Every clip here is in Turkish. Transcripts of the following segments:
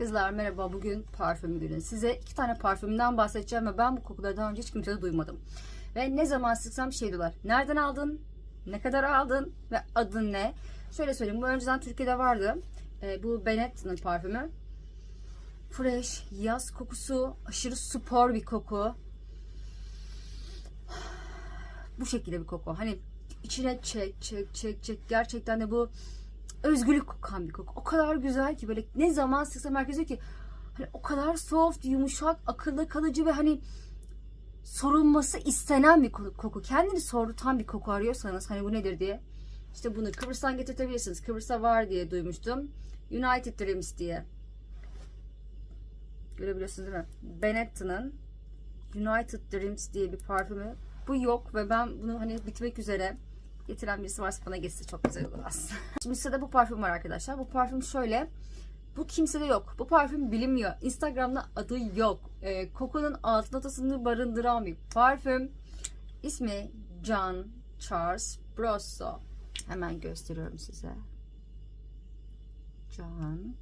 Kızlar merhaba bugün parfüm günü. Size iki tane parfümden bahsedeceğim ve ben bu kokuları daha önce hiç kimsede duymadım. Ve ne zaman sıksam şey diyorlar. Nereden aldın? Ne kadar aldın? Ve adın ne? Şöyle söyleyeyim bu önceden Türkiye'de vardı. Ee, bu Bennett'ın parfümü. Fresh, yaz kokusu, aşırı spor bir koku. Bu şekilde bir koku. Hani içine çek çek çek çek. Gerçekten de bu özgürlük kokan bir koku. O kadar güzel ki böyle ne zaman sıksam herkes ki hani o kadar soft, yumuşak, akılda kalıcı ve hani sorulması istenen bir koku. Kendini sorutan bir koku arıyorsanız hani bu nedir diye. İşte bunu Kıbrıs'tan getirtebilirsiniz. Kıbrıs'ta var diye duymuştum. United Dreams diye. Görebiliyorsunuz değil mi? Benetton'ın United Dreams diye bir parfümü. Bu yok ve ben bunu hani bitmek üzere getiren birisi varsa bana geçse çok güzel olur aslında. Şimdi sırada bu parfüm var arkadaşlar. Bu parfüm şöyle. Bu kimsede yok. Bu parfüm bilinmiyor. Instagram'da adı yok. Ee, kokunun alt notasını barındıran bir parfüm. İsmi John Charles Brosso. Hemen gösteriyorum size. John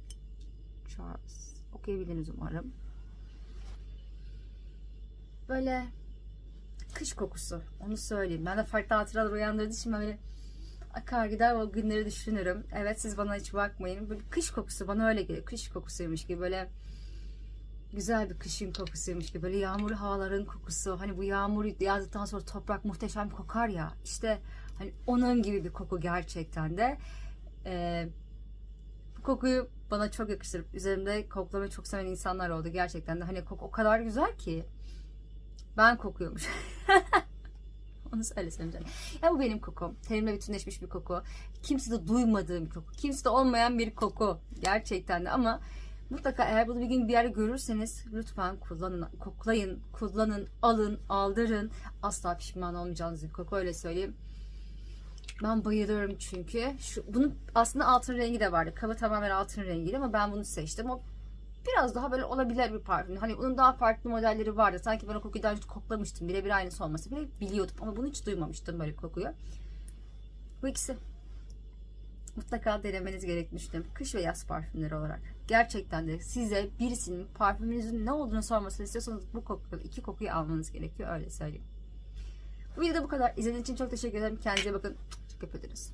Charles. Okuyabildiniz umarım. Böyle kış kokusu. Onu söyleyeyim. Ben de farklı hatıralar uyandırdığı için böyle akar gider o günleri düşünürüm. Evet siz bana hiç bakmayın. Böyle kış kokusu bana öyle geliyor. Kış kokusuymuş gibi böyle güzel bir kışın kokusuymuş gibi. Böyle yağmurlu havaların kokusu. Hani bu yağmur yağdıktan sonra toprak muhteşem kokar ya. İşte hani onun gibi bir koku gerçekten de. Ee, bu kokuyu bana çok yakıştırıp üzerimde koklamayı çok seven insanlar oldu gerçekten de. Hani koku o kadar güzel ki. Ben kokuyormuş. Onu söyle canım. Ya bu benim kokum. Terimle bütünleşmiş bir koku. Kimse de duymadığım bir koku. Kimse de olmayan bir koku. Gerçekten de ama mutlaka eğer bunu bir gün bir yerde görürseniz lütfen kullanın, koklayın, kullanın, alın, aldırın. Asla pişman olmayacağınız bir koku öyle söyleyeyim. Ben bayılıyorum çünkü. Şu, bunun aslında altın rengi de vardı. Kaba tamamen altın rengiydi ama ben bunu seçtim. O biraz daha böyle olabilir bir parfüm. Hani onun daha farklı modelleri vardı. Sanki ben o kokuyu daha önce koklamıştım. Birebir aynısı olması bile biliyordum. Ama bunu hiç duymamıştım böyle kokuyu. Bu ikisi. Mutlaka denemeniz düşünüyorum. Kış ve yaz parfümleri olarak. Gerçekten de size birisinin parfümünüzün ne olduğunu sormasını istiyorsanız bu koku, iki kokuyu almanız gerekiyor. Öyle söyleyeyim. Bu videoda bu kadar. İzlediğiniz için çok teşekkür ederim. Kendinize bakın. Çok öpüyoruz.